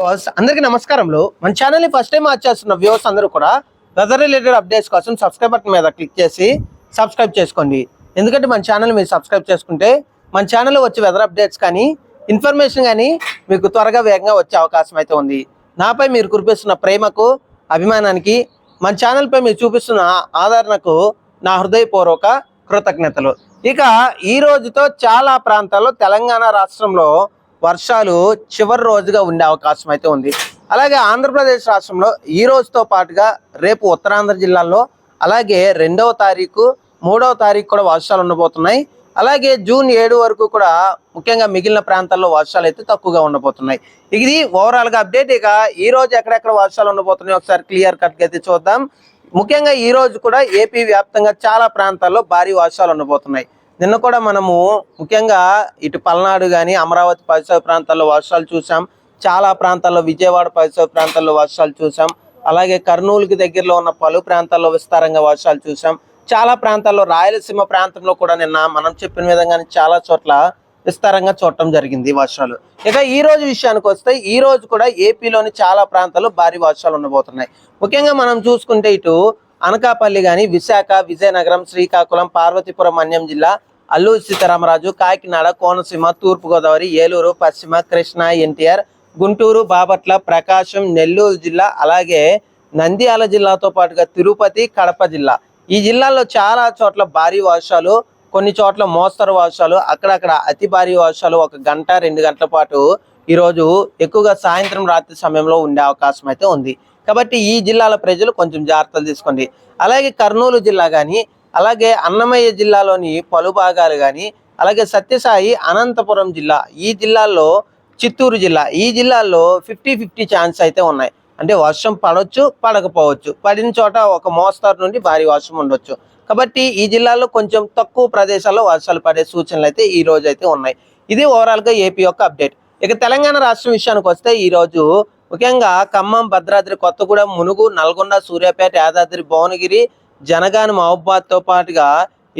Viewers అందరికీ నమస్కారంలో మన ఛానల్ని ఫస్ట్ టైం వాచ్ చేస్తున్న వ్యూవర్స్ అందరూ కూడా వెదర్ రిలేటెడ్ అప్డేట్స్ కోసం సబ్స్క్రైబ్ బటన్ మీద క్లిక్ చేసి సబ్స్క్రైబ్ చేసుకోండి. ఎందుకంటే మన ఛానల్ మీరు సబ్స్క్రైబ్ చేసుకుంటే మన ఛానల్లో వచ్చే వెదర్ అప్డేట్స్ కానీ ఇన్ఫర్మేషన్ కానీ మీకు త్వరగా వేగంగా వచ్చే అవకాశం అయితే ఉంది. నాపై మీరు కురిపిస్తున్న ప్రేమకు అభిమానానికి మన ఛానల్పై మీరు చూపిస్తున్న ఆదరణకు నా హృదయపూర్వక కృతజ్ఞతలు. ఇక ఈ రోజుతో చాలా ప్రాంతాల్లో తెలంగాణ రాష్ట్రంలో వర్షాలు చివరి రోజుగా ఉండే అవకాశం అయితే ఉంది. అలాగే ఆంధ్రప్రదేశ్ రాష్ట్రంలో ఈ రోజుతో పాటుగా రేపు ఉత్తరాంధ్ర జిల్లాల్లో అలాగే రెండవ తారీఖు మూడవ తారీఖు కూడా వర్షాలు ఉండబోతున్నాయి. అలాగే జూన్ ఏడు వరకు కూడా ముఖ్యంగా మిగిలిన ప్రాంతాల్లో వర్షాలు అయితే తక్కువగా ఉండబోతున్నాయి. ఇది ఓవరాల్గా అప్డేట్. ఇక ఈ రోజు ఎక్కడెక్కడ వర్షాలు ఉండబోతున్నాయి ఒకసారి క్లియర్ కట్గా అయితే చూద్దాం. ముఖ్యంగా ఈ రోజు కూడా ఏపీ వ్యాప్తంగా చాలా ప్రాంతాల్లో భారీ వర్షాలు ఉండబోతున్నాయి. నిన్న కూడా మనము ముఖ్యంగా ఇటు పల్నాడు కానీ అమరావతి పరిసర ప్రాంతాల్లో వర్షాలు చూసాం చాలా ప్రాంతాల్లో విజయవాడ పరిసర ప్రాంతాల్లో వర్షాలు చూసాం అలాగే కర్నూలుకి దగ్గరలో ఉన్న పలు ప్రాంతాల్లో విస్తారంగా వర్షాలు చూసాం చాలా ప్రాంతాల్లో రాయలసీమ ప్రాంతంలో కూడా నిన్న మనం చెప్పిన విధంగానే చాలా చోట్ల విస్తారంగా చూడటం జరిగింది వర్షాలు. ఇక ఈ రోజు విషయానికి వస్తే ఈ రోజు కూడా ఏపీలోని చాలా ప్రాంతాల్లో భారీ వర్షాలు ఉండబోతున్నాయి. ముఖ్యంగా మనం చూసుకుంటే ఇటు అనకాపల్లి కానీ విశాఖ విజయనగరం శ్రీకాకుళం పార్వతీపురం అన్యం జిల్లా అల్లూరి సీతారామరాజు కాకినాడ కోనసీమ తూర్పుగోదావరి ఏలూరు పశ్చిమ కృష్ణా ఎన్టీఆర్ గుంటూరు బాపట్ల ప్రకాశం నెల్లూరు జిల్లా అలాగే నంద్యాల జిల్లాతో పాటుగా తిరుపతి కడప జిల్లా. ఈ జిల్లాలో చాలా చోట్ల భారీ వర్షాలు కొన్ని చోట్ల మోస్తరు వర్షాలు అక్కడక్కడ అతి భారీ వర్షాలు ఒక గంట రెండు గంటల పాటు ఈరోజు ఎక్కువగా సాయంత్రం రాత్రి సమయంలో ఉండే అవకాశం అయితే ఉంది. కాబట్టి ఈ జిల్లాల ప్రజలు కొంచెం జాగ్రత్తలు తీసుకోండి. అలాగే కర్నూలు జిల్లా కానీ అలాగే అన్నమయ్య జిల్లాలోని పలు భాగాలు కానీ అలాగే సత్యసాయి అనంతపురం జిల్లా ఈ జిల్లాల్లో చిత్తూరు జిల్లా ఈ జిల్లాల్లో ఫిఫ్టీ ఫిఫ్టీ ఛాన్స్ అయితే ఉన్నాయి. అంటే వర్షం పడవచ్చు పడకపోవచ్చు. పడిన చోట ఒక మోస్తరు నుండి భారీ వర్షం ఉండొచ్చు. కాబట్టి ఈ జిల్లాలో కొంచెం తక్కువ ప్రదేశాల్లో వర్షాలు పడే సూచనలు అయితే ఈ రోజు అయితే ఉన్నాయి. ఇది ఓవరాల్గా ఏపీ యొక్క అప్డేట్. ఇక తెలంగాణ రాష్ట్రం విషయానికి వస్తే ఈ రోజు ముఖ్యంగా ఖమ్మం భద్రాద్రి కొత్తగూడెం మునుగు నల్గొండ సూర్యాపేట యాదాద్రి భువనగిరి జనగాన మహబాద్తో పాటుగా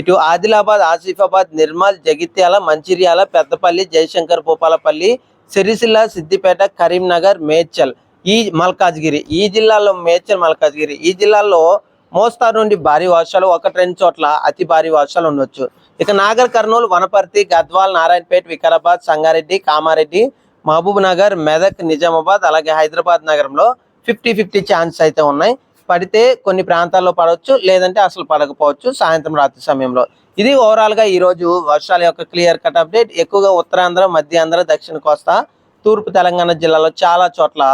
ఇటు ఆదిలాబాద్ ఆసిఫాబాద్ నిర్మల్ జగిత్యాల మంచిర్యాల పెద్దపల్లి జయశంకర్ భూపాలపల్లి సిరిసిల్ల సిద్దిపేట కరీంనగర్ మేడ్చల్. ఈ మల్కాజ్గిరి ఈ జిల్లాలో మేడ్చల్ మల్కాజ్గిరి. ఈ జిల్లాల్లో మోస్తారు నుండి భారీ వర్షాలు ఒకటి రెండు చోట్ల అతి భారీ వర్షాలు ఉండొచ్చు. ఇక నాగర్ కర్నూలు వనపర్తి గద్వాల్ నారాయణపేట వికారాబాద్ సంగారెడ్డి కామారెడ్డి మహబూబ్ నగర్ మెదక్ నిజామాబాద్ అలాగే హైదరాబాద్ నగరంలో ఫిఫ్టీ ఫిఫ్టీ ఛాన్స్ అయితే ఉన్నాయి. పడితే కొన్ని ప్రాంతాల్లో పడవచ్చు లేదంటే అసలు పడకపోవచ్చు సాయంత్రం రాత్రి సమయంలో. ఇది ఓవరాల్గా ఈరోజు ఈ రోజు వర్షాల యొక్క క్లియర్ కట్ అప్డేట్ ఎక్కువగా ఉత్తరాంధ్ర మధ్యాంధ్ర దక్షిణ కోస్తా తూర్పు తెలంగాణ జిల్లాలో చాలా చోట్ల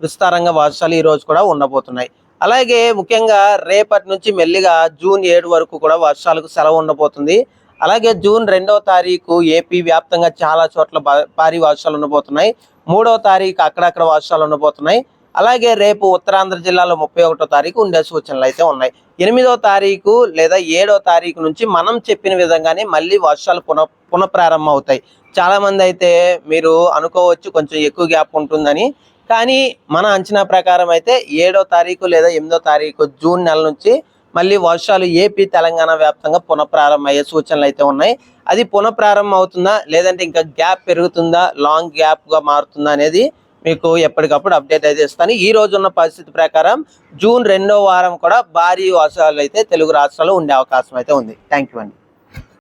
విస్తారంగా వర్షాలు ఈ రోజు కూడా ఉండబోతున్నాయి. అలాగే ముఖ్యంగా రేపటి నుంచి మెల్లిగా జూన్ ఏడు వరకు కూడా వర్షాలకు సెలవు ఉండబోతుంది. అలాగే జూన్ రెండవ తారీఖు ఏపీ వ్యాప్తంగా చాలా చోట్ల భారీ వర్షాలు ఉండబోతున్నాయి. మూడవ తారీఖు అక్కడక్కడ వర్షాలు ఉండబోతున్నాయి. అలాగే రేపు ఉత్తరాంధ్ర జిల్లాలో ముప్పై ఒకటో తారీఖు ఉండే సూచనలు అయితే ఉన్నాయి. ఎనిమిదో తారీఖు లేదా ఏడో తారీఖు నుంచి మనం చెప్పిన విధంగానే మళ్ళీ వర్షాలు పునః పునఃప్రారంభం అవుతాయి. చాలామంది అయితే మీరు అనుకోవచ్చు కొంచెం ఎక్కువ గ్యాప్ ఉంటుందని. కానీ మన అంచనా ప్రకారం అయితే ఏడో తారీఖు లేదా ఎనిమిదో తారీఖు జూన్ నెల నుంచి మళ్ళీ వర్షాలు ఏపీ తెలంగాణ వ్యాప్తంగా పునఃప్రారంభం అయ్యే సూచనలు అయితే ఉన్నాయి. అది పునఃప్రారంభం అవుతుందా లేదంటే ఇంకా గ్యాప్ పెరుగుతుందా లాంగ్ గ్యాప్గా మారుతుందా అనేది మీకు ఎప్పటికప్పుడు అప్డేట్ అయితే ఇస్తాను. ఈ రోజు ఉన్న పరిస్థితి ప్రకారం జూన్ రెండో వారం కూడా భారీ వర్షాలు అయితే తెలుగు రాష్ట్రాల్లో ఉండే అవకాశం అయితే ఉంది. థ్యాంక్ యూ అండి.